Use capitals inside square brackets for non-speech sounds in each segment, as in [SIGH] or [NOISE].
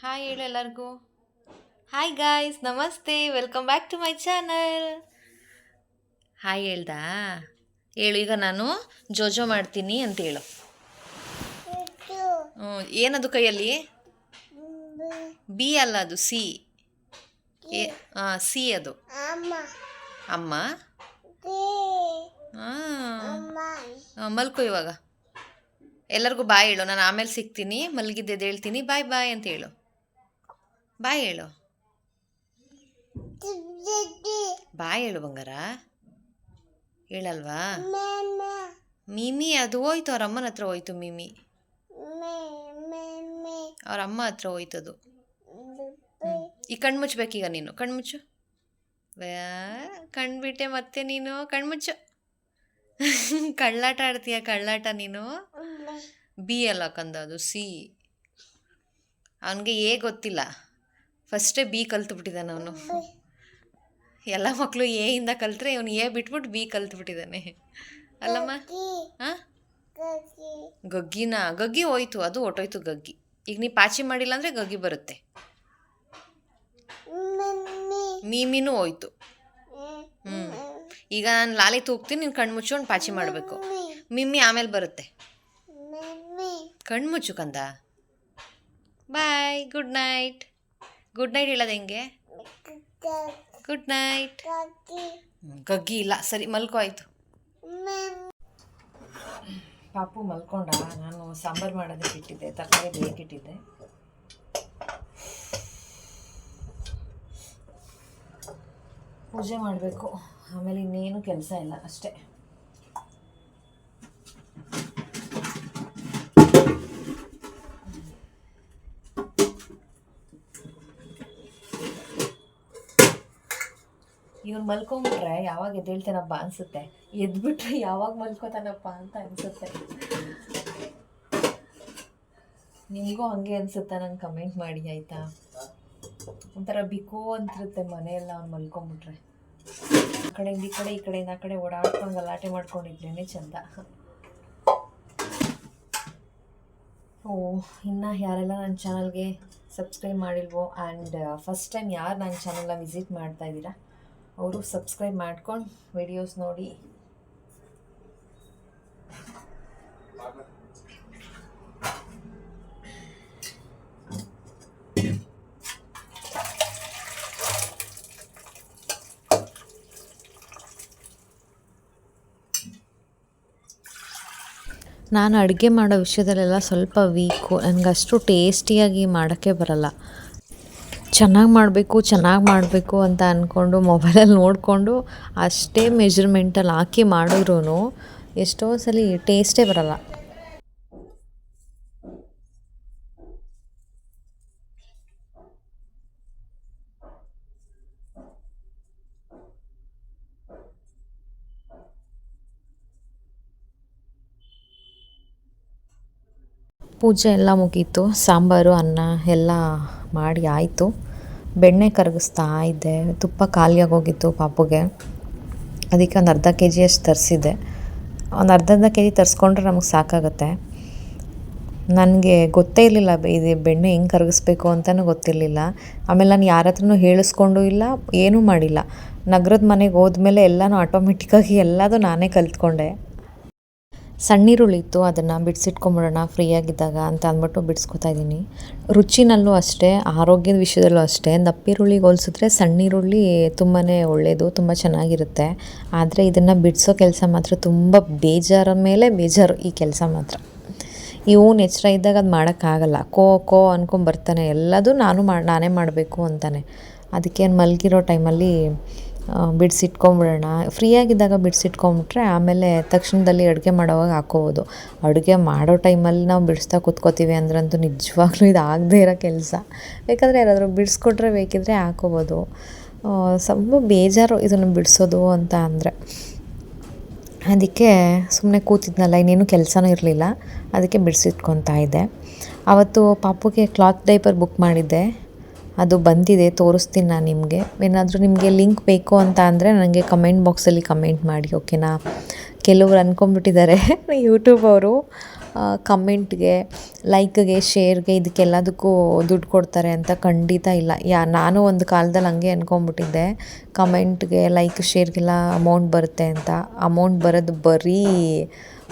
Hi ಹೇಳು ಎಲ್ಲರಿಗೂ. Hi guys, ನಮಸ್ತೆ, welcome back to my channel. Hi ಹೇಳ್ದಾ? ಹೇಳು, ಈಗ ನಾನು ಜೋಜೋ ಮಾಡ್ತೀನಿ ಅಂತ ಹೇಳು. ಹ್ಞೂ, ಏನದು ಕೈಯಲ್ಲಿ? ಬಿ ಅಲ್ಲ ಅದು, ಸಿ. ಸಿ ಅದು. ಅಮ್ಮ? ಮಲ್ಕು ಇವಾಗ. ಎಲ್ಲರಿಗೂ ಬಾಯ್ ಹೇಳು, ನಾನು ಆಮೇಲೆ ಸಿಗ್ತೀನಿ ಮಲಗಿದ್ದೆದ್ದು ಹೇಳ್ತೀನಿ ಬಾಯ್ ಬಾಯ್ ಅಂತ ಹೇಳು. ಬಾಯ್ ಹೇಳು. ಬಾಯ್ ಹೇಳು ಬಂಗಾರ. ಹೇಳಲ್ವಾ? ಮಿಮಿ, ಅದು ಹೋಯ್ತು, ಅವ್ರ ಅಮ್ಮನ ಹತ್ರ ಹೋಯ್ತು ಮಿಮಿ. ಅವ್ರ ಅಮ್ಮ ಹತ್ರ ಹೋಯ್ತದು. ಅದು ಈ ಕಣ್ಣು ಮುಚ್ಚಬೇಕೀಗ ನೀನು. ಕಣ್ಣು ಮುಚ್ಚು. ಕಣ್ಬಿಟ್ಟೆ ಮತ್ತೆ ನೀನು. ಕಣ್ಮುಚ್ಚು ಕಳ್ಳಾಟ ಆಡ್ತೀಯ, ಕಳ್ಳಾಟ ನೀನು? ಬಿ ಅಲ್ಲ ಕಂದ ಅದು ಸಿ. ಅವನಿಗೆ ಏ ಗೊತ್ತಿಲ್ಲ. ಫಸ್ಟೇ ಬಿ ಕಲ್ತ್ಬಿಟ್ಟಿದ್ದಾನೆ ಅವನು ಎಲ್ಲ ಮಕ್ಕಳು ಎ ಇಂದ ಕಲ್ತ್ರೆ ಇವನು ಎ ಬಿಟ್ಬಿಟ್ಟು ಬಿ ಕಲ್ತ್ಬಿಟ್ಟಿದ್ದಾನೆ. ಅಲ್ಲಮ್ಮ? ಹಾಂ ಗಗ್ಗಿನ? ಗಗ್ಗಿ ಹೋಯ್ತು ಅದು ಹೊಟ್ಟೋಯ್ತು ಗಗ್ಗಿ. ಈಗ ನೀ ಪಾಚಿ ಮಾಡಿಲ್ಲ ಅಂದರೆ ಗಗ್ಗಿ ಬರುತ್ತೆ. ಮೀಮಿನೂ ಹೋಯ್ತು. ಹ್ಞೂ ಈಗ ನಾನು ಲಾಲಿ ತೂಗ್ತೀನಿ ನೀನು ಕಣ್ಣು ಮುಚ್ಕೊಂಡು ಪಾಚಿ ಮಾಡಬೇಕು. ಮಿಮ್ಮಿ ಆಮೇಲೆ ಬರುತ್ತೆ. ಕಣ್ಣು ಮುಚ್ಚು ಕಂದ. Bye good night good night ಹೇಳೋದು ಹೆಂಗೆ? ಗುಡ್ ನೈಟ್ ಗಗ್ಗಿ ಇಲ್ಲ. ಸರಿ, ಮಲ್ಕೋ, ಆಯ್ತು. ಪಾಪು ಮಲ್ಕೊಂಡ. ನಾನು ಸಾಂಬಾರು ಮಾಡೋದಕ್ಕೆ ಇಟ್ಟಿದ್ದೆ, ತರಕಾರಿ ಬೇಕಿಟ್ಟಿದ್ದೆ ಪೂಜೆ ಮಾಡಬೇಕು. ಆಮೇಲೆ ಇನ್ನೇನು ಕೆಲಸ ಇಲ್ಲ, ಅಷ್ಟೇ. ಇವ್ನು ಮಲ್ಕೊಂಬಿಟ್ರೆ ಯಾವಾಗ ಎದ್ದೇಳ್ತಾನಪ್ಪ ಅನ್ಸುತ್ತೆ? ಎದ್ಬಿಟ್ರೆ ಯಾವಾಗ ಮಲ್ಕೋತಾನಪ್ಪ ಅಂತ ಅನ್ಸುತ್ತೆ. ನಿಮಗೂ ಹಂಗೆ ಅನ್ಸುತ್ತಾ ನಂಗೆ ಕಮೆಂಟ್ ಮಾಡಿ, ಆಯಿತಾ? ಒಂಥರ ಬಿಕೋ ಅಂತಿರುತ್ತೆ ಮನೆಯೆಲ್ಲ ಅವ್ನು ಮಲ್ಕೊಂಬಿಟ್ರೆ. ಆ ಕಡೆ, ಈ ಕಡೆ, ಈ ಕಡೆಯಿಂದ ಆ ಕಡೆ ಓಡಾಡ್ಕೊಂಡು ಗಲಾಟೆ ಮಾಡ್ಕೊಂಡಿದ್ರೇನೆ ಚಂದ. ಓ, ಇನ್ನು ಯಾರೆಲ್ಲ ನನ್ನ ಚಾನಲ್ಗೆ ಸಬ್ಸ್ಕ್ರೈಬ್ ಮಾಡಿಲ್ವೋ? ಆ್ಯಂಡ್ ಫಸ್ಟ್ ಟೈಮ್ ಯಾರು ನನ್ನ ಚಾನಲ್ನ ವಿಸಿಟ್ ಮಾಡ್ತಾ ಇದ್ದೀರಾ? ಅವರು ಸಬ್ಸ್ಕ್ರೈಬ್ ಮಾಡ್ಕೊಂಡು ವಿಡಿಯೋಸ್ ನೋಡಿ. ನಾನು ಅಡುಗೆ ಮಾಡೋ ವಿಷಯದಲ್ಲೆಲ್ಲ ಸ್ವಲ್ಪ ವೀಕು ನನಗಷ್ಟು ಟೇಸ್ಟಿಯಾಗಿ ಮಾಡೋಕ್ಕೆ ಬರಲ್ಲ. ಚೆನ್ನಾಗಿ ಮಾಡಬೇಕು ಚೆನ್ನಾಗಿ ಮಾಡಬೇಕು ಅಂತ ಅಂದ್ಕೊಂಡು ಮೊಬೈಲಲ್ಲಿ ನೋಡಿಕೊಂಡು ಅಷ್ಟೇ ಮೆಜರ್ಮೆಂಟಲ್ಲಿ ಹಾಕಿ ಮಾಡಿದ್ರೂ ಎಷ್ಟೋ ಸಲ ಟೇಸ್ಟೇ ಬರಲ್ಲ. ಪೂಜೆ ಎಲ್ಲ ಮುಗೀತು, ಸಾಂಬಾರು, ಅನ್ನ ಎಲ್ಲ ಮಾಡಿ ಆಯಿತು. ಬೆಣ್ಣೆ ಕರಗಿಸ್ತಾ ಇದ್ದೆ. ತುಪ್ಪ ಖಾಲಿಯಾಗೋಗಿತ್ತು ಪಾಪುಗೆ. ಅದಕ್ಕೆ ಒಂದು ಅರ್ಧ ಕೆ ಜಿಯಷ್ಟು ತರಿಸಿದ್ದೆ. ಒಂದು ಅರ್ಧ ಅರ್ಧ ಕೆ ಜಿ ತರಿಸ್ಕೊಂಡ್ರೆ ನಮಗೆ ಸಾಕಾಗುತ್ತೆ. ನನಗೆ ಗೊತ್ತೇ ಇರಲಿಲ್ಲ ಇದು ಬೆಣ್ಣೆ ಹೆಂಗೆ ಕರಗಿಸ್ಬೇಕು ಅಂತಲೂ ಗೊತ್ತಿರಲಿಲ್ಲ. ಆಮೇಲೆ ನಾನು ಯಾರ ಹತ್ರನೂ ಹೇಳಿಸ್ಕೊಂಡು ಇಲ್ಲ, ಏನೂ ಮಾಡಿಲ್ಲ. ನಗರದ ಮನೆಗೆ ಹೋದ್ಮೇಲೆ ಎಲ್ಲನೂ ಆಟೋಮೆಟಿಕ್ಕಾಗಿ ಎಲ್ಲದೂ ನಾನೇ ಕಲ್ತ್ಕೊಂಡೆ. ಸಣ್ಣೀರುಳ್ಳಿ ಇತ್ತು ಅದನ್ನು ಬಿಡಿಸಿಟ್ಕೊಂಬಿಡೋಣ, ಫ್ರೀಯಾಗಿದ್ದಾಗ ಅಂತ ಅಂದ್ಬಿಟ್ಟು ಬಿಡಿಸ್ಕೊತಾ ಇದ್ದೀನಿ ರುಚಿನಲ್ಲೂ ಅಷ್ಟೇ, ಆರೋಗ್ಯದ ವಿಷಯದಲ್ಲೂ ಅಷ್ಟೇ ದಪ್ಪಿರುಳ್ಳಿಗೆ ಹೋಲಿಸಿದ್ರೆ ಸಣ್ಣೀರುಳ್ಳಿ ತುಂಬಾ ಒಳ್ಳೆಯದು ತುಂಬ ಚೆನ್ನಾಗಿರುತ್ತೆ. ಆದರೆ ಇದನ್ನು ಬಿಡಿಸೋ ಕೆಲಸ ಮಾತ್ರ ತುಂಬ ಬೇಜಾರ ಮೇಲೆ ಬೇಜಾರು ಈ ಕೆಲಸ ಮಾತ್ರ. ಇವನು ನೆಚ್ಚರ ಇದ್ದಾಗ ಅದು ಮಾಡೋಕ್ಕಾಗಲ್ಲ. ಕೋ ಕೋ ಅನ್ಕೊಂಬರ್ತಾನೆ ಎಲ್ಲದೂ ನಾನು ಮಾ, ನಾನೇ ಮಾಡಬೇಕು ಅಂತಾನೆ. ಅದಕ್ಕೆ ಮಲಗಿರೋ ಟೈಮಲ್ಲಿ ಬಿಡಿಸಿಟ್ಕೊಂಬಿಡೋಣ. ಫ್ರೀಯಾಗಿದ್ದಾಗ ಬಿಡಿಸಿಟ್ಕೊಂಬಿಟ್ರೆ ಆಮೇಲೆ ತಕ್ಷಣದಲ್ಲಿ ಅಡುಗೆ ಮಾಡೋವಾಗ ಹಾಕ್ಕೋಬೋದು ಅಡುಗೆ ಮಾಡೋ ಟೈಮಲ್ಲಿ ನಾವು ಬಿಡಿಸ್ತಾ ಕೂತ್ಕೋತೀವಿ ಅಂದ್ರಂತೂ ನಿಜವಾಗ್ಲೂ ಇದು ಆಗದೇ ಇರೋ ಕೆಲಸ. ಬೇಕಾದರೆ ಯಾರಾದರೂ ಬಿಡಿಸ್ಕೊಟ್ರೆ ಬೇಕಿದ್ರೆ ಹಾಕ್ಕೋಬೋದು ಸ್ವಲ್ಪ ಬೇಜಾರು ಇದನ್ನು ಬಿಡಿಸೋದು ಅಂತ ಅಂದರೆ. ಅದಕ್ಕೆ ಸುಮ್ಮನೆ ಕೂತಿದ್ನಲ್ಲ, ಇನ್ನೇನು ಕೆಲಸನೂ ಇರಲಿಲ್ಲ. ಅದಕ್ಕೆ ಬಿಡಿಸಿಟ್ಕೊತಾ ಇದ್ದೆ. ಆವತ್ತು ಪಾಪುಗೆ ಕ್ಲಾತ್ ಡೈಪರ್ ಬುಕ್ ಮಾಡಿದ್ದೆ. ಅದು ಬಂದಿದೆ, ತೋರಿಸ್ತೀನಿ ನಾನು ನಿಮಗೆ. ಏನಾದರೂ ನಿಮಗೆ ಲಿಂಕ್ ಬೇಕು ಅಂತ ಅಂದರೆ ನನಗೆ ಕಮೆಂಟ್ ಬಾಕ್ಸಲ್ಲಿ ಕಮೆಂಟ್ ಮಾಡಿ, ಓಕೆನಾ? ಕೆಲವರು ಅಂದ್ಕೊಂಬಿಟ್ಟಿದ್ದಾರೆ ಯೂಟ್ಯೂಬ್ [LAUGHS] ಅವರು ಕಮೆಂಟ್ಗೆ, ಲೈಕ್ಗೆ, ಶೇರ್ಗೆ, ಇದಕ್ಕೆಲ್ಲದಕ್ಕೂ ದುಡ್ಡು ಕೊಡ್ತಾರೆ ಅಂತ ಖಂಡಿತ ಇಲ್ಲ. ಯಾ, ನಾನು ಒಂದು ಕಾಲದಲ್ಲಿ ಹಂಗೆ ಅಂದ್ಕೊಂಡ್ಬಿಟ್ಟಿದ್ದೆ ಕಮೆಂಟ್ಗೆ, ಲೈಕ್, ಶೇರ್ಗೆಲ್ಲ ಅಮೌಂಟ್ ಬರುತ್ತೆ ಅಂತ. ಅಮೌಂಟ್ ಬರೋದು ಬರೀ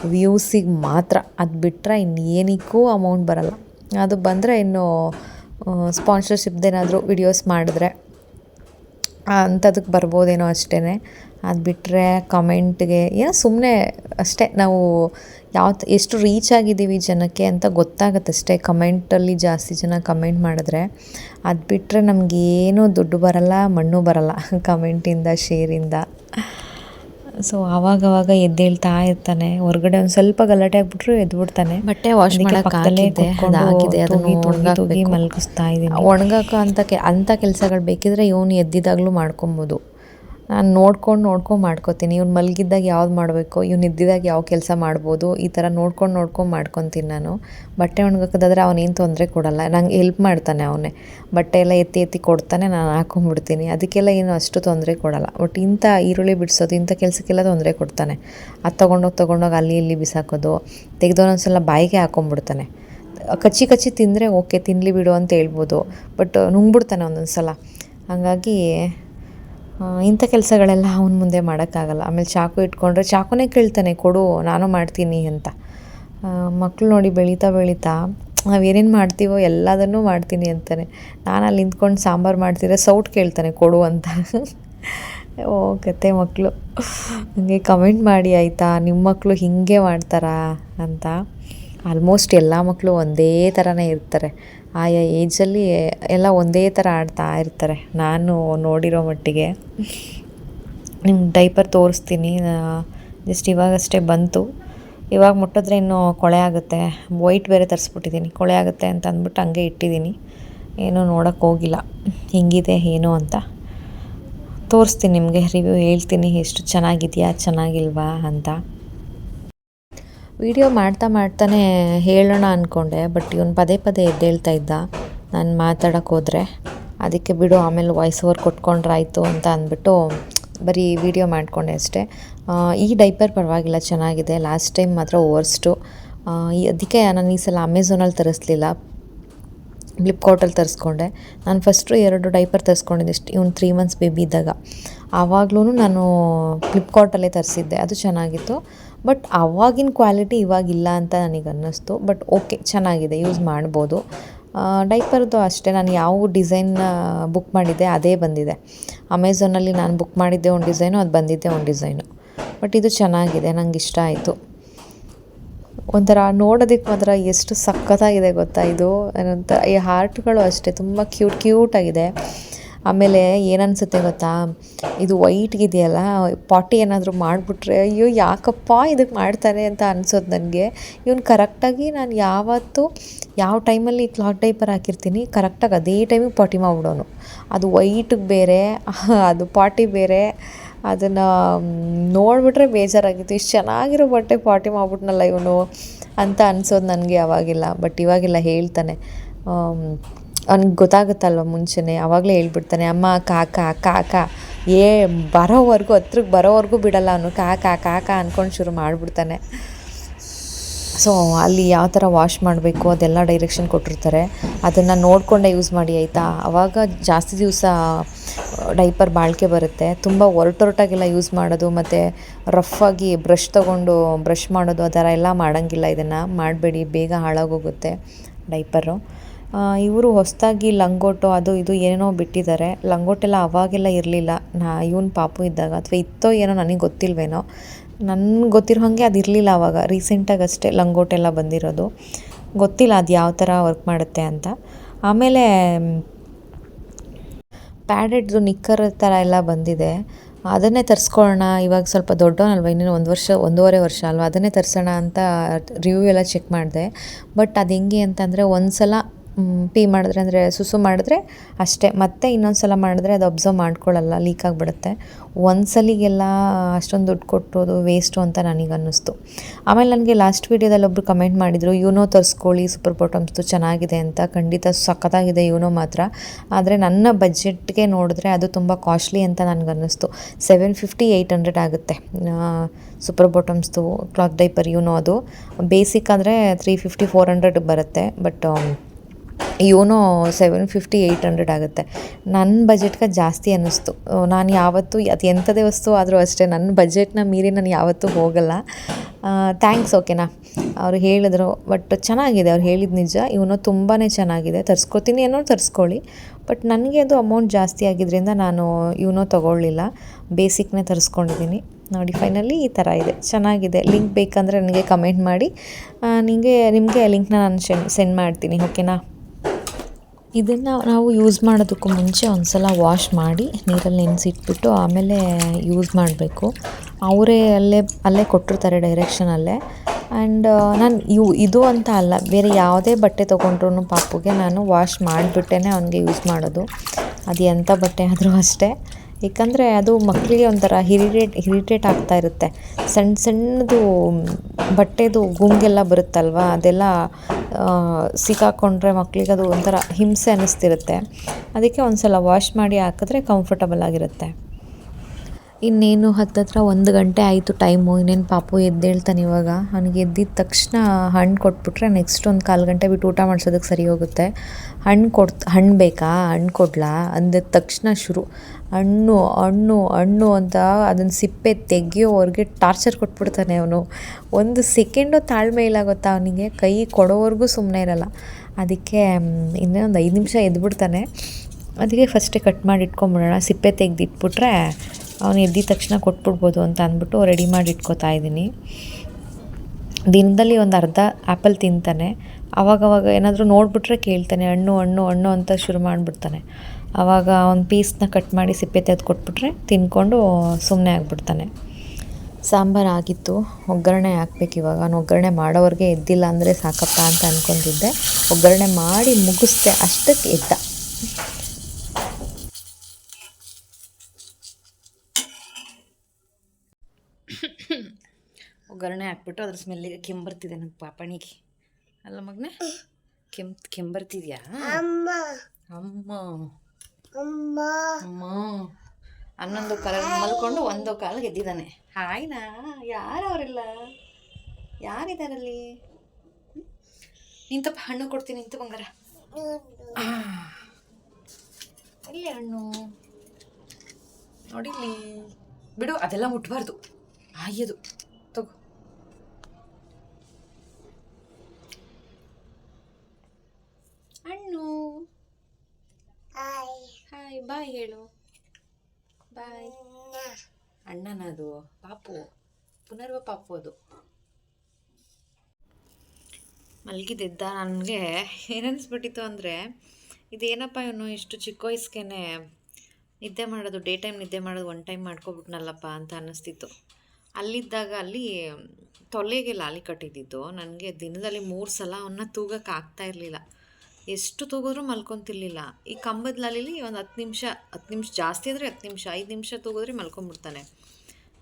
ವ್ಯೂಸಿಗೆ ಮಾತ್ರ. ಅದು ಬಿಟ್ಟರೆ ಇನ್ನೇನಕ್ಕೂ ಅಮೌಂಟ್ ಬರಲ್ಲ. ಅದು ಬಂದರೆ ಇನ್ನು ಸ್ಪಾನ್ಸರ್ಶಿಪ್ದೇನಾದರೂ ವಿಡಿಯೋಸ್ ಮಾಡಿದ್ರೆ ಅಂಥದಕ್ಕೆ ಬರ್ಬೋದೇನೋ ಅಷ್ಟೇ ಅದು ಬಿಟ್ಟರೆ ಕಮೆಂಟ್ಗೆ ಏನೋ ಸುಮ್ಮನೆ ಅಷ್ಟೇ, ನಾವು ಯಾವ ಎಷ್ಟು ರೀಚ್ ಆಗಿದ್ದೀವಿ ಜನಕ್ಕೆ ಅಂತ ಗೊತ್ತಾಗುತ್ತೆ ಅಷ್ಟೇ. ಕಮೆಂಟಲ್ಲಿ ಜಾಸ್ತಿ ಜನ ಕಮೆಂಟ್ ಮಾಡಿದ್ರೆ, ಅದು ಬಿಟ್ಟರೆ ನಮಗೇನು ದುಡ್ಡು ಬರಲ್ಲ, ಮಣ್ಣು ಬರಲ್ಲ [LAUGHS] ಕಮೆಂಟಿಂದ ಶೇರಿಂದ ಸೊ ಅವಾಗವಾಗ ಎದ್ದೇಳ್ತಾ ಇರ್ತಾನೆ. ಹೊರಗಡೆ ಒಂದು ಸ್ವಲ್ಪ ಗಲಾಟೆ ಆಗ್ಬಿಟ್ರು ಎದ್ಬಿಡ್ತಾನೆ. ಬಟ್ಟೆ ವಾಶ್ ಮಾಡಿ ಮಾಡಕ್ಕೆ ಮಲಗಿಸ್ತಾ ಇದ್ದೀನಿ. ಒಣಗಾಕೋ ಅಂತ ಅಂತ ಕೆಲಸಗಳು ಬೇಕಿದ್ರೆ ಇವನು ಎದ್ದಿದಾಗ್ಲೂ ಮಾಡ್ಕೊಬೋದು. ನಾನು ನೋಡ್ಕೊಂಡು ನೋಡ್ಕೊಂಡು ಮಾಡ್ಕೊತೀನಿ. ಇವ್ನು ಮಲಗಿದ್ದಾಗ ಯಾವ್ದು ಮಾಡಬೇಕು? ಇವ್ನು ಇದ್ದಿದ್ದಾಗ ಯಾವ ಕೆಲಸ ಮಾಡ್ಬೋದು? ಈ ಥರ ನೋಡ್ಕೊಂಡು ನೋಡ್ಕೊಂಡು ಮಾಡ್ಕೊತೀನಿ ನಾನು. ಬಟ್ಟೆ ಒಣಗಾಕೋದಾದ್ರೆ ಅವನೇನು ತೊಂದರೆ ಕೊಡಲ್ಲ. ನಂಗೆ ಹೆಲ್ಪ್ ಮಾಡ್ತಾನೆ ಅವನೇ. ಬಟ್ಟೆ ಎಲ್ಲ ಎತ್ತಿ ಎತ್ತಿ ಕೊಡ್ತಾನೆ, ನಾನು ಹಾಕೊಂಡ್ಬಿಡ್ತೀನಿ ಅದಕ್ಕೆಲ್ಲ ಏನು ಅಷ್ಟು ತೊಂದರೆ ಕೊಡಲ್ಲ. ಬಟ್ ಇಂಥ ಈರುಳ್ಳಿ ಬಿಡಿಸೋದು, ಇಂಥ ಕೆಲಸಕ್ಕೆಲ್ಲ ತೊಂದರೆ ಕೊಡ್ತಾನೆ. ಅದು ತೊಗೊಂಡೋಗಿ ತೊಗೊಂಡೋಗಿ ಅಲ್ಲಿ ಇಲ್ಲಿ ಬಿಸಾಕೋದು ತೆಗೆದೊಂದೊಂದ್ಸಲ ಬಾಯಿಗೆ ಹಾಕೊಂಡ್ಬಿಡ್ತಾನೆ ಕಚ್ಚಿ ಕಚ್ಚಿ ತಿಂದರೆ ಓಕೆ ತಿನ್ನಲಿ ಬಿಡು ಅಂತ ಹೇಳ್ಬೋದು. ಬಟ್ ನುಂಗ್ಬಿಡ್ತಾನೆ ಒಂದೊಂದು ಸಲ ಹಾಗಾಗಿ ಇಂಥ ಕೆಲಸಗಳೆಲ್ಲ ಅವನ ಮುಂದೆ ಮಾಡೋಕ್ಕಾಗಲ್ಲ. ಆಮೇಲೆ ಚಾಕು ಇಟ್ಕೊಂಡ್ರೆ ಚಾಕುನೇ ಕೇಳ್ತಾನೆ, ಕೊಡು, ನಾನು ಮಾಡ್ತೀನಿ ಅಂತ. ಮಕ್ಕಳು ನೋಡಿ ಬೆಳೀತಾ ಬೆಳೀತಾ, ನಾವೇನೇನು ಮಾಡ್ತೀವೋ ಎಲ್ಲದನ್ನೂ ಮಾಡ್ತೀನಿ ಅಂತಾನೆ. ನಾನು ಅಲ್ಲಿ ನಿಂತ್ಕೊಂಡು ಸಾಂಬಾರು ಮಾಡ್ತಿದ್ರೆ ಸೌಟ್ ಕೇಳ್ತಾನೆ, ಕೊಡು ಅಂತ. ಓ ಕತೆ ಮಕ್ಕಳು ನನಗೆ ಕಮೆಂಟ್ ಮಾಡಿ, ಆಯಿತಾ ನಿಮ್ಮ ಮಕ್ಕಳು ಹೀಗೆ ಮಾಡ್ತಾರಾ? ಅಂತ. ಆಲ್ಮೋಸ್ಟ್ ಎಲ್ಲ ಮಕ್ಕಳು ಒಂದೇ ಥರನೇ ಇರ್ತಾರೆ. ಆಯಾ ಏಜಲ್ಲಿ ಎಲ್ಲ ಒಂದೇ ಥರ ಆಡ್ತಾ ಇರ್ತಾರೆ. ನಾನು ನೋಡಿರೋ ಮಟ್ಟಿಗೆ. ನಿಮ್ಗೆ ಡೈಪರ್ ತೋರಿಸ್ತೀನಿ. ಜಸ್ಟ್ ಇವಾಗಷ್ಟೇ ಬಂತು. ಇವಾಗ ಮುಟ್ಟಿದ್ರೆ ಇನ್ನೂ ಕೊಳೆ ಆಗುತ್ತೆ. ವೈಟ್ ಬೇರೆ ತರಿಸ್ಬಿಟ್ಟಿದ್ದೀನಿ ಕೊಳೆ ಆಗುತ್ತೆ ಅಂತ ಅಂದ್ಬಿಟ್ಟು ಹಂಗೆ ಇಟ್ಟಿದ್ದೀನಿ ಏನೂ ನೋಡೋಕ್ಕೆ ಹೋಗಿಲ್ಲ. ಹಿಂಗಿದೆ, ಏನು ಅಂತ. ತೋರಿಸ್ತೀನಿ ನಿಮಗೆ ರಿವ್ಯೂ ಹೇಳ್ತೀನಿ. ಎಷ್ಟು ಚೆನ್ನಾಗಿದೆಯಾ, ಚೆನ್ನಾಗಿಲ್ವಾ ಅಂತ. ವಿಡಿಯೋ ಮಾಡ್ತಾ ಮಾಡ್ತಾನೆ ಹೇಳೋಣ ಅಂದ್ಕೊಂಡೆ ಬಟ್ ಇವನು ಪದೇ ಪದೇ ಎದ್ದೇಳ್ತಾ ಇದ್ದ. ನಾನು ಮಾತಾಡೋಕ್ಕೆ ಹೋದರೆ, ಅದಕ್ಕೆ ಬಿಡು, ಆಮೇಲೆ ವಾಯ್ಸ್ ಓವರ್ ಕೊಟ್ಕೊಂಡ್ರಾಯ್ತು ಅಂತ ಅಂದ್ಬಿಟ್ಟು ಬರೀ ವಿಡಿಯೋ ಮಾಡಿಕೊಂಡೆ ಅಷ್ಟೇ. ಈ ಡೈಪರ್ ಪರವಾಗಿಲ್ಲ, ಚೆನ್ನಾಗಿದೆ. ಲಾಸ್ಟ್ ಟೈಮ್ ಮಾತ್ರ ಓವರ್ಸ್ಟು ಅದಕ್ಕೆ ನಾನು ಈ ಸಲ ಅಮೆಝೋನಲ್ಲಿ ತರಿಸ್ಲಿಲ್ಲ. ಫ್ಲಿಪ್ಕಾರ್ಟಲ್ಲಿ ತರಿಸ್ಕೊಂಡೆ. ನಾನು ಫಸ್ಟು ಎರಡು ಡೈಪರ್ ತರಿಸ್ಕೊಂಡಿದ್ದೆ, ಇಷ್ಟು ಇವ್ನು ತ್ರೀ ಮಂತ್ಸ್ ಬೇಬಿ ಇದ್ದಾಗ. ಆವಾಗ್ಲೂ ನಾನು ಫ್ಲಿಪ್ಕಾರ್ಟಲ್ಲೇ ತರಿಸಿದ್ದೆ. ಅದು ಚೆನ್ನಾಗಿತ್ತು. ಬಟ್ ಆವಾಗಿನ ಕ್ವಾಲಿಟಿ ಇವಾಗಿಲ್ಲ ಅಂತ ನನಗೆ ಅನ್ನಿಸ್ತು ಬಟ್ ಓಕೆ ಚೆನ್ನಾಗಿದೆ ಯೂಸ್ ಮಾಡ್ಬೋದು. ಡೈಪರ್ದು ಅಷ್ಟೇ, ನಾನು ಯಾವ ಡಿಸೈನ್ ಬುಕ್ ಮಾಡಿದ್ದೆ, ಅದೇ ಬಂದಿದೆ. ಅಮೆಝಾನಲ್ಲಿ ನಾನು ಬುಕ್ ಮಾಡಿದ್ದೆ ಒಂದು ಡಿಸೈನು ಅದು ಬಂದಿದ್ದೆ ಒಂದು ಡಿಸೈನು ಬಟ್ ಇದು ಚೆನ್ನಾಗಿದೆ, ನಂಗೆ ಇಷ್ಟ ಆಯಿತು. ಒಂಥರ ನೋಡೋದಕ್ಕೆ ಮಾತ್ರ ಎಷ್ಟು ಸಖತ್ತಾಗಿದೆ ಗೊತ್ತಾ ಇದು? ಏನಂತ, ಈ ಹಾರ್ಟ್ಗಳು ಅಷ್ಟೇ, ತುಂಬ ಕ್ಯೂಟ್ ಕ್ಯೂಟಾಗಿದೆ ಆಮೇಲೆ ಏನನ್ಸುತ್ತೆ ಗೊತ್ತಾ? ಇದು ವೈಟ್ಗಿದೆಯಲ್ಲ ಪಾಟಿ ಏನಾದರೂ ಮಾಡಿಬಿಟ್ರೆ, ಅಯ್ಯೋ ಯಾಕಪ್ಪ ಇದಕ್ಕೆ ಮಾಡ್ತಾರೆ ಅಂತ ಅನ್ಸೋದು ನನಗೆ. ಇವ್ನು ಕರೆಕ್ಟಾಗಿ ನಾನು ಯಾವತ್ತು ಯಾವ ಟೈಮಲ್ಲಿ ಕ್ಲಾತ್ ಡೈಪರ್ ಹಾಕಿರ್ತೀನಿ, ಕರೆಕ್ಟಾಗಿ ಅದೇ ಟೈಮಿಗೆ ಪಾಟಿ ಮಾಡಿಬಿಡೋನು. ಅದು ವೈಟಿಗೆ ಬೇರೆ, [LAUGHS] ಅದು ಪಾಟಿ ಬೇರೆ, ಅದನ್ನು ನೋಡಿಬಿಟ್ರೆ ಬೇಜಾರಾಗಿತ್ತು. ಇಷ್ಟು ಚೆನ್ನಾಗಿರೋ ಬಟ್ಟೆ ಪಾಟಿ ಮಾಡ್ಬಿಟ್ನಲ್ಲ ಇವನು ಅಂತ ಅನ್ಸೋದು ನನಗೆ ಅವಾಗಿಲ್ಲ ಬಟ್ ಇವಾಗೆಲ್ಲ ಹೇಳ್ತಾನೆ. ಅವ್ನಿಗೆ ಗೊತ್ತಾಗುತ್ತಲ್ವ ಮುಂಚೆನೇ, ಅವಾಗಲೇ ಹೇಳ್ಬಿಡ್ತಾನೆ, ಅಮ್ಮ ಕಾಕ ಕಾಕ ಏ, ಬರೋವರೆಗೂ ಹತ್ರಕ್ಕೆ ಬರೋವರೆಗೂ ಬಿಡಲ್ಲ ಅವನು ಕಾಕ ಕಾಕ ಅಂದ್ಕೊಂಡು ಶುರು ಮಾಡಿಬಿಡ್ತಾನೆ. ಸೊ ಅಲ್ಲಿ ಯಾವ ಥರ ವಾಶ್ ಮಾಡಬೇಕು, ಅದೆಲ್ಲ ಡೈರೆಕ್ಷನ್ ಕೊಟ್ಟಿರ್ತಾರೆ. ಅದನ್ನು ನೋಡಿಕೊಂಡೇ ಯೂಸ್ ಮಾಡಿ, ಆಯಿತಾ? ಆವಾಗ ಜಾಸ್ತಿ ದಿವಸ ಡೈಪರ್ ಬಾಳಿಕೆ ಬರುತ್ತೆ. ತುಂಬ ಒರಟೊರಟಾಗೆಲ್ಲ ಯೂಸ್ ಮಾಡೋದು, ಮತ್ತು ರಫಾಗಿ ಬ್ರಷ್ ತೊಗೊಂಡು ಬ್ರಷ್ ಮಾಡೋದು, ಆ ಥರ ಎಲ್ಲ ಮಾಡೋಂಗಿಲ್ಲ ಇದನ್ನು. ಮಾಡಬೇಡಿ, ಬೇಗ ಹಾಳಾಗೋಗುತ್ತೆ ಡೈಪರು ಇವರು ಹೊಸದಾಗಿ ಲಂಗೋಟು ಅದು ಇದು ಏನೇನೋ ಬಿಟ್ಟಿದ್ದಾರೆ. ಲಂಗೋಟೆಲ್ಲ ಅವಾಗೆಲ್ಲ ಇರಲಿಲ್ಲ. ನಾ, ಇವನು ಪಾಪು ಇದ್ದಾಗ ಅಥವಾ ಇತ್ತೋ ಏನೋ ನನಗೆ ಗೊತ್ತಿಲ್ವೇನೋ, ನನ್ಗೆ ಗೊತ್ತಿರೋ ಹಾಗೆ ಅದು ಇರಲಿಲ್ಲ ಅವಾಗ. ರೀಸೆಂಟಾಗಿ ಅಷ್ಟೇ ಲಂಗೋಟೆಲ್ಲ ಬಂದಿರೋದು. ಗೊತ್ತಿಲ್ಲ ಅದು ಯಾವ ಥರ ವರ್ಕ್ ಮಾಡುತ್ತೆ ಅಂತ. ಆಮೇಲೆ ಪ್ಯಾಡೆಡ್ದು ನಿಕ್ಕರ್ ಥರ ಎಲ್ಲ ಬಂದಿದೆ. ಅದನ್ನೇ ತರಿಸ್ಕೊಳ್ಳೋಣ. ಇವಾಗ ಸ್ವಲ್ಪ ದೊಡ್ಡವನಲ್ವ, ಇನ್ನೇನು ಒಂದು ವರ್ಷ, ಒಂದೂವರೆ ವರ್ಷ ಅಲ್ವಾ, ಅದನ್ನೇ ತರಿಸೋಣ ಅಂತ ರಿವ್ಯೂ ಎಲ್ಲ ಚೆಕ್ ಮಾಡಿದೆ. ಬಟ್ ಅದು ಹೆಂಗೆ ಅಂತಂದರೆ ಒಂದು ಸಲ ಪೀ ಮಾಡಿದ್ರೆ ಅಂದರೆ ಸುಸು ಮಾಡಿದ್ರೆ ಅಷ್ಟೇ. ಮತ್ತೆ ಇನ್ನೊಂದು ಸಲ ಮಾಡಿದ್ರೆ ಅದು ಅಬ್ಸರ್ವ್ ಮಾಡ್ಕೊಳ್ಳಲ್ಲ ಲೀಕ್ ಆಗಿಬಿಡುತ್ತೆ. ಒಂದು ಸಲಿಗೆಲ್ಲ ಅಷ್ಟೊಂದು ದುಡ್ಡು ಕೊಟ್ಟೋದು ವೇಸ್ಟು ಅಂತ ನನಗೆ ಅನ್ನಿಸ್ತು. ಆಮೇಲೆ ನನಗೆ ಲಾಸ್ಟ್ ವೀಡಿಯೋದಲ್ಲಿ ಒಬ್ಬರು ಕಮೆಂಟ್ ಮಾಡಿದರು ಯೂನೋ ತರಿಸ್ಕೊಳ್ಳಿ ಸೂಪರ್ ಬಾಟಮ್ಸ್ದು ಚೆನ್ನಾಗಿದೆ ಅಂತ. ಖಂಡಿತ ಸಖತ್ತಾಗಿದೆ ಯೂನೋ ಮಾತ್ರ. ಆದರೆ ನನ್ನ ಬಜೆಟ್ಗೆ ನೋಡಿದ್ರೆ ಅದು ತುಂಬ ಕಾಸ್ಟ್ಲಿ ಅಂತ ನನಗನ್ನಿಸ್ತು ಸೆವೆನ್ ಫಿಫ್ಟಿ ಏಯ್ಟ್ ಹಂಡ್ರೆಡ್ ಆಗುತ್ತೆ. ಸೂಪರ್ ಬಾಟಮ್ಸ್ದು ಕ್ಲಾತ್ ಡೈಪರ್ ಯೂನೋ ಅದು. ಬೇಸಿಕ್ ಆದರೆ ತ್ರೀ ಫಿಫ್ಟಿ ಫೋರ್ ಹಂಡ್ರೆಡ್ ಬರುತ್ತೆ. But you know seven fifty eight hundred ಆಗುತ್ತೆ. ನನ್ನ ಬಜೆಟ್ಗೆ ಜಾಸ್ತಿ ಅನ್ನಿಸ್ತು. ನಾನು ಯಾವತ್ತೂ ಅದು ಎಂಥದೇ ವಸ್ತು ಆದರೂ ಅಷ್ಟೇ ನನ್ನ ಬಜೆಟ್ನ ಮೀರಿ ನಾನು ಯಾವತ್ತೂ ಹೋಗಲ್ಲ. ಥ್ಯಾಂಕ್ಸ್ ಓಕೆನಾ ಅವರು ಹೇಳಿದ್ರು ಬಟ್ ಚೆನ್ನಾಗಿದೆ, ಅವ್ರು ಹೇಳಿದ ನಿಜ. ಇವನು ತುಂಬಾ ಚೆನ್ನಾಗಿದೆ. ತರಿಸ್ಕೊತೀನಿ ಏನೋ ತರಿಸ್ಕೊಳ್ಳಿ ಬಟ್ ನನಗೆ ಅದು ಅಮೌಂಟ್ ಜಾಸ್ತಿ ಆಗಿದ್ದರಿಂದ ನಾನು ಇವನೋ ತೊಗೊಳ್ಳಿಲ್ಲ. ಬೇಸಿಕ್ನೇ ತರಿಸ್ಕೊಂಡಿದ್ದೀನಿ ನೋಡಿ ಫೈನಲಿ ಈ ಥರ ಇದೆ. ಚೆನ್ನಾಗಿದೆ. ಲಿಂಕ್ ಬೇಕಂದರೆ ನನಗೆ ಕಮೆಂಟ್ ಮಾಡಿ. ನಿಮಗೆ ನಿಮಗೆ ಲಿಂಕ್ನ ನಾನು ಸೆಂಡ್ ಸೆಂಡ್ ಮಾಡ್ತೀನಿ ಓಕೆನಾ ಇದನ್ನು ನಾವು ಯೂಸ್ ಮಾಡೋದಕ್ಕೂ ಮುಂಚೆ ಒಂದು ಸಲ ವಾಶ್ ಮಾಡಿ ನೀರಲ್ಲಿ ನೆನೆಸಿಟ್ಬಿಟ್ಟು ಆಮೇಲೆ ಯೂಸ್ ಮಾಡಬೇಕು. ಅವರೇ ಅಲ್ಲೇ ಅಲ್ಲೇ ಕೊಟ್ಟಿರ್ತಾರೆ ಡೈರೆಕ್ಷನಲ್ಲೇ ಆ್ಯಂಡ್ ನಾನು ಇವು, ಇದು ಅಂತ ಅಲ್ಲ, ಬೇರೆ ಯಾವುದೇ ಬಟ್ಟೆ ತೊಗೊಂಡ್ರು ಪಾಪುಗೆ ನಾನು ವಾಶ್ ಮಾಡಿಬಿಟ್ಟೇ ಅವನಿಗೆ ಯೂಸ್ ಮಾಡೋದು. ಅದು ಎಂಥ ಬಟ್ಟೆ ಆದರೂ ಅಷ್ಟೇ. ಏಕೆಂದರೆ ಅದು ಮಕ್ಕಳಿಗೆ ಒಂಥರ ಹಿರಿಟೇಟ್ ಹಿರಿಟೇಟ್ ಆಗ್ತಾ ಇರುತ್ತೆ. ಸಣ್ಣ ಸಣ್ಣದು ಬಟ್ಟೆದು ಗುಂಗೆಲ್ಲ ಬರುತ್ತಲ್ವ, ಅದೆಲ್ಲ ಸಿಕ್ಕಾಕೊಂಡ್ರೆ ಮಕ್ಕಳಿಗೆ ಅದು ಒಂಥರ ಹಿಂಸೆ ಅನ್ನಿಸ್ತಿರುತ್ತೆ. ಅದಕ್ಕೆ ಒಂದು ಸಲ ವಾಶ್ ಮಾಡಿ ಹಾಕಿದ್ರೆ ಕಂಫರ್ಟಬಲ್ ಆಗಿರುತ್ತೆ. ಇನ್ನೇನು ಹತ್ತತ್ರ ಒಂದು ಗಂಟೆ ಆಯಿತು ಟೈಮು ಇನ್ನೇನು ಪಾಪು ಎದ್ದೇಳ್ತಾನೆ ಇವಾಗ. ಅವನಿಗೆ ಎದ್ದಿದ ತಕ್ಷಣ ಹಣ್ಣು ಕೊಟ್ಬಿಟ್ರೆ ನೆಕ್ಸ್ಟ್ ಒಂದು ಕಾಲು ಗಂಟೆ ಬಿಟ್ಟು ಊಟ ಮಾಡಿಸೋದಕ್ಕೆ ಸರಿ ಹೋಗುತ್ತೆ. ಹಣ್ಣು ಕೊಡ್ತ, ಹಣ್ಣು ಬೇಕಾ? ಹಣ್ಣು ಕೊಡ್ಲಾ? ಅಂದಿದ ತಕ್ಷಣ ಶುರು. ಹಣ್ಣು ಹಣ್ಣು ಹಣ್ಣು ಅಂತ ಅದನ್ನು ಸಿಪ್ಪೆ ತೆಗೆಯೋವರೆಗೆ ಟಾರ್ಚರ್ ಕೊಟ್ಬಿಡ್ತಾನೆ ಅವನು. ಒಂದು ಸೆಕೆಂಡು ತಾಳ್ಮೆ ಇಲ್ಲ ಗೊತ್ತಾ ಅವನಿಗೆ? ಕೈ ಕೊಡೋವರೆಗೂ ಸುಮ್ಮನೆ ಇರಲ್ಲ. ಅದಕ್ಕೆ ಇನ್ನೇ ಒಂದು ಐದು ನಿಮಿಷ ಎದ್ಬಿಡ್ತಾನೆ. ಅದಕ್ಕೆ ಫಸ್ಟೇ ಕಟ್ ಮಾಡಿ ಇಟ್ಕೊಂಬಿಡೋಣ ಸಿಪ್ಪೆ ತೆಗೆದಿಟ್ಬಿಟ್ರೆ ಅವನು ಎದ್ದಿದ ತಕ್ಷಣ ಕೊಟ್ಬಿಡ್ಬೋದು ಅಂತ ಅಂದ್ಬಿಟ್ಟು ರೆಡಿ ಮಾಡಿ ಇಟ್ಕೋತಾ ಇದ್ದೀನಿ. ದಿನದಲ್ಲಿ ಒಂದು ಅರ್ಧ ಆ್ಯಪಲ್ ತಿಂತಾನೆ. ಅವಾಗವಾಗ ಏನಾದರೂ ನೋಡಿಬಿಟ್ರೆ ಕೇಳ್ತಾನೆ, ಹಣ್ಣು ಹಣ್ಣು ಹಣ್ಣು ಅಂತ ಶುರು ಮಾಡಿಬಿಡ್ತಾನೆ. ಆವಾಗ ಒಂದು ಪೀಸ್ನ ಕಟ್ ಮಾಡಿ ಸಿಪ್ಪೆ ತೆಗೆದು ಕೊಟ್ಬಿಟ್ರೆ ತಿನ್ಕೊಂಡು ಸುಮ್ಮನೆ ಆಗಿಬಿಡ್ತಾನೆ. ಸಾಂಬಾರು ಆಗಿತ್ತು, ಒಗ್ಗರಣೆ ಹಾಕ್ಬೇಕು ಇವಾಗ. ನಾನು ಒಗ್ಗರಣೆ ಮಾಡೋವರೆಗೆ ಎದ್ದಿಲ್ಲ ಅಂದರೆ ಸಾಕಪ್ಪ ಅಂತ ಅಂದ್ಕೊಂಡಿದ್ದೆ ಒಗ್ಗರಣೆ ಮಾಡಿ ಮುಗಿಸ್ದೆ, ಅಷ್ಟಕ್ಕೆ ಎದ್ದ. ಒಗ್ಗರಣೆ ಹಾಕ್ಬಿಟ್ಟು ಅದ್ರ ಸ್ಮೆಲ್ಲಿಗೆ ಕೆಂಬರ್ತಿದೆ ನಮ್ಮ ಪಾಪಣಿಗೆ. ಅಲ್ಲ ಮಗನೇ? ಕೆಂ ಬರ್ತಿದ್ಯಾ ಅಮ್ಮ. ಅಮ್ಮ. ಅಮ್ಮ. ಹನ್ನೊಂದು ಕಾಲ ಮಲ್ಕೊಂಡು ಒಂದು ಕಾಲ ಗೆದ್ದಿದ್ದಾನೆ. ಹಾಯ್ನಾ ಯಾರು ಅವರಿಲ್ಲ ಯಾರಿದಾರಲ್ಲಿ ನಿಂತಪ್ಪ ಹಣ್ಣು ಕೊಡ್ತೀನಿ ನಿಂತು ಬಂಗಾರ. ಇಲ್ಲಿ ಹಣ್ಣು? ನೋಡಿಲ್ಲಿ. ಬಿಡು ಅದೆಲ್ಲ ಮುಟ್ಬಾರ್ದು. ಆಯ್ಯದು ಹಾಯ್ ಬಾಯ್ ಹೇಳು. ಬಾಯ್ ಅಣ್ಣನದು ಪಾಪು. ಪುನರ್ವ ಪಾಪು ಅದು. ಮಲಗಿದ್ದ ನನಗೆ ಏನನ್ಸ್ಬಿಟ್ಟಿತ್ತು ಅಂದರೆ, ಇದೇನಪ್ಪ ಇವನು ಇಷ್ಟು ಚಿಕ್ಕ ವಯಸ್ಸಿಗೆ ನಿದ್ದೆ ಮಾಡೋದು, ಡೇ ಟೈಮ್ ನಿದ್ದೆ ಮಾಡೋದು, ಒನ್ ಟೈಮ್ ಮಾಡ್ಕೊಬಿಟ್ನಲ್ಲಪ್ಪ ಅಂತ ಅನ್ನಿಸ್ತಿತ್ತು. ಅಲ್ಲಿದ್ದಾಗ ಅಲ್ಲಿ ತೊಲೆಗೆ ಲಾಲಿ ಕಟ್ಟಿದ್ದಿದ್ದು. ನನಗೆ ದಿನದಲ್ಲಿ ಮೂರು ಸಲ ಅವನ್ನ ತೂಗಕ್ಕೆ ಆಗ್ತಾ ಇರಲಿಲ್ಲ. ಎಷ್ಟು ತೂಗಿದ್ರೂ ಮಲ್ಕೊತಿರ್ಲಿಲ್ಲ. ಈ ಕಂಬದ ಲಾಲಿಲಿ ಒಂದು ಹತ್ತು ನಿಮಿಷ ಹತ್ತು ನಿಮಿಷ ಜಾಸ್ತಿ ಅಂದರೆ ಹತ್ತು ನಿಮಿಷ, ಐದು ನಿಮಿಷ ತೂಗಿದ್ರೆ ಮಲ್ಕೊಂಬಿಡ್ತಾನೆ.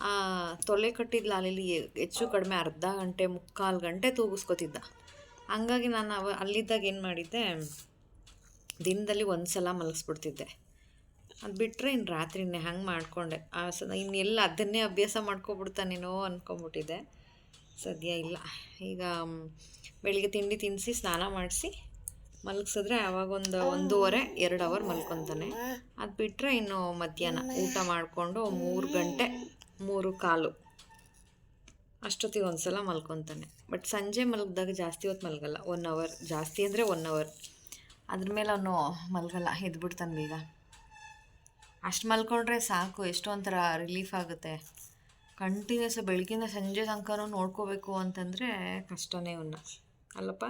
ಆ, ತೊಲೆ ಕಟ್ಟಿದ ಲಾಲಿಲಿ ಹೆಚ್ಚು ಕಡಿಮೆ ಅರ್ಧ ಗಂಟೆ, ಮುಕ್ಕಾಲು ಗಂಟೆ ತೂಗಿಸ್ಕೊತಿದ್ದ. ಹಂಗಾಗಿ ನಾನು ಅವ, ಅಲ್ಲಿದ್ದಾಗ ಏನು ಮಾಡಿದ್ದೆ, ದಿನದಲ್ಲಿ ಒಂದು ಸಲ ಮಲಗಿಸ್ಬಿಡ್ತಿದ್ದೆ ಅದು ಬಿಟ್ಟರೆ ಇನ್ನು ರಾತ್ರಿನೇ ಹಂಗೆ ಮಾಡಿಕೊಂಡೆ. ಆ, ಸ ಇನ್ನೆಲ್ಲ ಅದನ್ನೇ ಅಭ್ಯಾಸ ಮಾಡ್ಕೊಬಿಡ್ತಾನೇನೋ ಅಂದ್ಕೊಂಬಿಟ್ಟಿದ್ದೆ ಸದ್ಯ ಇಲ್ಲ. ಈಗ ಬೆಳಿಗ್ಗೆ ತಿಂಡಿ ತಿನ್ನಿಸಿ ಸ್ನಾನ ಮಾಡಿಸಿ ಮಲಗಿಸಿದ್ರೆ ಆವಾಗೊಂದು ಒಂದೂವರೆ ಎರಡು ಅವರ್ ಮಲ್ಕೊತಾನೆ. ಅದು ಬಿಟ್ಟರೆ ಇನ್ನು ಮಧ್ಯಾಹ್ನ ಊಟ ಮಾಡಿಕೊಂಡು ಮೂರು ಗಂಟೆ ಮೂರು ಕಾಲು. ಅಷ್ಟೊತ್ತಿಗೆ ಒಂದು ಸಲ ಮಲ್ಕೊತಾನೆ. ಬಟ್ ಸಂಜೆ ಮಲಗಿದಾಗ ಜಾಸ್ತಿ ಹೊತ್ತು ಮಲಗಲ್ಲ. ಒನ್ ಅವರ್ ಜಾಸ್ತಿ ಅಂದರೆ ಒನ್ ಅವರ್. ಅದ್ರ ಮೇಲೆ ಅವನು ಮಲಗಲ್ಲ ಎದ್ಬಿಡ್ತಾನೆ ಬೀಗ. ಅಷ್ಟು ಮಲ್ಕೊಂಡ್ರೆ ಸಾಕು ಎಷ್ಟೋ ಒಂಥರ ರಿಲೀಫ್ ಆಗುತ್ತೆ. ಕಂಟಿನ್ಯೂಸ್ ಬೆಳಗಿನ ಸಂಜೆ ತನಕನೂ ನೋಡ್ಕೋಬೇಕು ಅಂತಂದರೆ ಕಷ್ಟನೇ ಅವನ್ನ ಅಲ್ಲಪ್ಪ?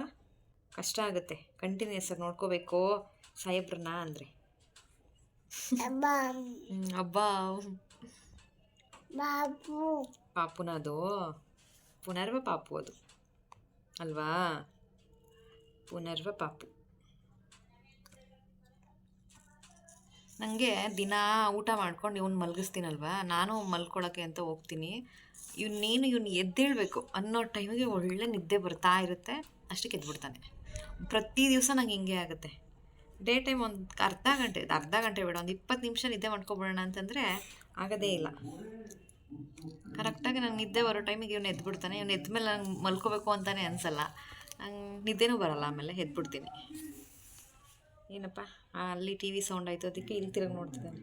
ಕಷ್ಟ ಆಗುತ್ತೆ. ಕಂಟಿನ್ಯೂಸ್ ಆಗಿ ನೋಡ್ಕೋಬೇಕು. ಸಾಹೇಬ್ರನ್ನ ಅಂದರೆ. ಪಾಪುನ ಅದು ಪುನರ್ವ ಪಾಪು ಅದು. ಅಲ್ವಾ? ಪುನರ್ವ ಪಾಪು. ನನಗೆ ದಿನ ಊಟ ಮಾಡ್ಕೊಂಡು ಇವ್ನು ಮಲಗಿಸ್ತೀನಲ್ವ? ನಾನು ಮಲ್ಕೊಳ್ಳೋಕ್ಕೆ ಅಂತ ಹೋಗ್ತೀನಿ. ಇವ್ನು ನೀನು ಇವ್ನು ಎದ್ದೇಳಬೇಕು ಅನ್ನೋ ಟೈಮಿಗೆ ಒಳ್ಳೆ ನಿದ್ದೆ ಬರ್ತಾ ಇರುತ್ತೆ. ಅಷ್ಟಕ್ಕೆ ಎದ್ಬಿಡ್ತಾನೆ. ಪ್ರತಿ ದಿವಸ ನಂಗೆ ಹಿಂಗೆ ಆಗುತ್ತೆ. ಡೇ ಟೈಮ್ ಒಂದು ಅರ್ಧ ಗಂಟೆ ಅರ್ಧ ಗಂಟೆ ಬೇಡ, ಒಂದು ಇಪ್ಪತ್ತು ನಿಮಿಷ ನಿದ್ದೆ ಮಾಡ್ಕೊಬಿಡೋಣ ಅಂತಂದರೆ ಆಗೋದೇ ಇಲ್ಲ. ಕರೆಕ್ಟಾಗಿ ನಂಗೆ ನಿದ್ದೆ ಬರೋ ಟೈಮಿಗೆ ಇವ್ನು ಎದ್ಬಿಡ್ತಾನೆ, ಇವ್ನು ಎದ್ಮೇಲೆ ನಂಗೆ ಮಲ್ಕೋಬೇಕು ಅಂತಲೇ ಅನಿಸಲ್ಲ. ನಂಗೆ ನಿದ್ದೆನೂ ಬರಲ್ಲ ಆಮೇಲೆ, ಎದ್ಬಿಡ್ತೀನಿ. ಏನಪ್ಪ, ಅಲ್ಲಿ ಟಿ ವಿ ಸೌಂಡ್ ಆಯಿತು, ಅದಕ್ಕೆ ಇಲ್ಲಿ ತಿರುಗಿ ನೋಡ್ತಿದ್ದಾನೆ.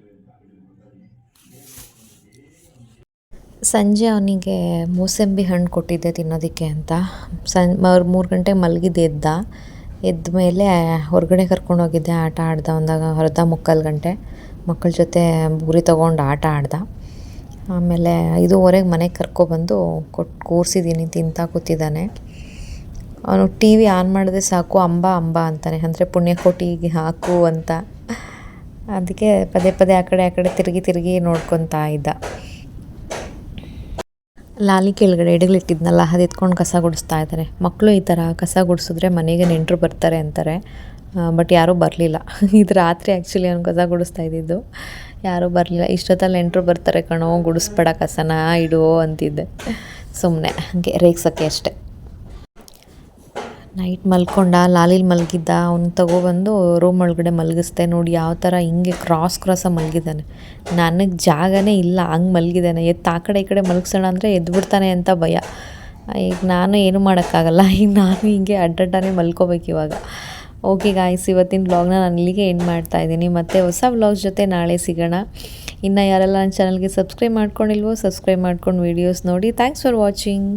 ಸಂಜೆ ಅವನಿಗೆ ಮೂಸಂಬಿ ಹಣ್ಣು ಕೊಟ್ಟಿದ್ದೆ ತಿನ್ನೋದಕ್ಕೆ ಅಂತ. ಸಂ ಮೂರು ಗಂಟೆಗೆ ಮಲಗಿದ್ದು ಎದ್ದ ಮೇಲೆ ಹೊರಗಡೆ ಕರ್ಕೊಂಡು ಹೋಗಿದ್ದೆ, ಆಟ ಆಡ್ದ. ಒಂದಾಗ ಅರ್ಧ ಮುಕ್ಕಾಲು ಗಂಟೆ ಮಕ್ಕಳ ಜೊತೆ ಬುರಿ ತೊಗೊಂಡು ಆಟ ಆಡ್ದ. ಆಮೇಲೆ ಐದೂವರೆಗೆ ಮನೆಗೆ ಕರ್ಕೊಬಂದು ಕೊಟ್ಟು ಕೂರಿಸಿದ್ದೀನಿ ತಿಂತಾ ಕೂತಿದ್ದಾನೆ. ಅವನು ಟಿ ವಿ ಆನ್ ಮಾಡಿದ್ರೆ ಸಾಕು, ಅಂಬ ಅಂಬ ಅಂತಾನೆ. ಅಂದರೆ ಪುಣ್ಯಕೋಟಿಗೆ ಹಾಕು ಅಂತ. ಅದಕ್ಕೆ ಪದೇ ಪದೇ ಆ ಕಡೆ ಆ ಕಡೆ ತಿರುಗಿ ತಿರುಗಿ ನೋಡ್ಕೊತಾ ಇದ್ದ. ಲಾಲಿ ಕೆಳಗಡೆ ಎಡಗಳಿಟ್ಟಿದ್ನಲ್ಲ ಅದು ಎತ್ಕೊಂಡು ಕಸ ಗುಡಿಸ್ತಾ ಇದ್ದಾರೆ ಮಕ್ಕಳು ಈ ಥರ ಕಸ ಗುಡಿಸಿದ್ರೆ ಮನೆಗೆ ನೆಂಟರು ಬರ್ತಾರೆ ಅಂತಾರೆ. ಬಟ್ ಯಾರೂ ಬರಲಿಲ್ಲ. ಇದು ರಾತ್ರಿ ಆ್ಯಕ್ಚುಲಿ ಅವ್ನು ಕಸ ಗುಡಿಸ್ತಾ ಇದ್ದಿದ್ದು. ಯಾರೂ ಬರಲಿಲ್ಲ. ಇಷ್ಟೊತ್ತಲ್ಲಿ ನೆಂಟರು ಬರ್ತಾರೆ ಕಣೋ, ಗುಡಿಸ್ಬೇಡ ಕಸನ, ಇಡೋ ಅಂತಿದ್ದೆ. ಸುಮ್ಮನೆ ಹಾಗೆ ರೇಗ್ಸೋಕ್ಕೆ ಅಷ್ಟೆ. ನೈಟ್ ಮಲ್ಕೊಂಡ, ಲಾಲಿಲ್ ಮಲಗಿದ್ದ, ಅವ್ನು ತಗೊಬಂದು ರೂಮ್ ಒಳಗಡೆ ಮಲಗಿಸ್ದೆ. ನೋಡಿ ಯಾವ ಥರ ಹಿಂಗೆ ಕ್ರಾಸ್ ಕ್ರಾಸಾಗಿ ಮಲಗಿದ್ದಾನೆ. ನನಗೆ ಜಾಗನೇ ಇಲ್ಲ, ಹಂಗೆ ಮಲಗಿದ್ದಾನೆ. ಎತ್ತ ಆ ಕಡೆ ಈ ಕಡೆ ಮಲಗಿಸೋಣ ಅಂದರೆ ಎದ್ಬಿಡ್ತಾನೆ ಅಂತ ಭಯ. ಈಗ ನಾನು ಏನೂ ಮಾಡೋಕ್ಕಾಗಲ್ಲ. ಈಗ ನಾನು ಹಿಂಗೆ ಅಡ್ಡಡ್ಡಾನೇ ಮಲ್ಕೋಬೇಕು ಇವಾಗ. ಓಕೆ ಗಾಯ್ಸ್ ಇವತ್ತಿನ ವ್ಲಾಗ್ನ ನಾನು ಇಲ್ಲಿಗೆ ಎಂಡ್ ಮಾಡ್ತಾ ಇದ್ದೀನಿ. ಮತ್ತು ಹೊಸ ವ್ಲಾಗ್ ಜೊತೆ ನಾಳೆ ಸಿಗೋಣ. ಇನ್ನು ಯಾರೆಲ್ಲ ನನ್ನ ಚಾನಲ್ಗೆ ಸಬ್ಸ್ಕ್ರೈಬ್ ಮಾಡ್ಕೊಂಡಿಲ್ವೋ ಸಬ್ಸ್ಕ್ರೈಬ್ ಮಾಡ್ಕೊಂಡು ವೀಡಿಯೋಸ್ ನೋಡಿ. Thanks for watching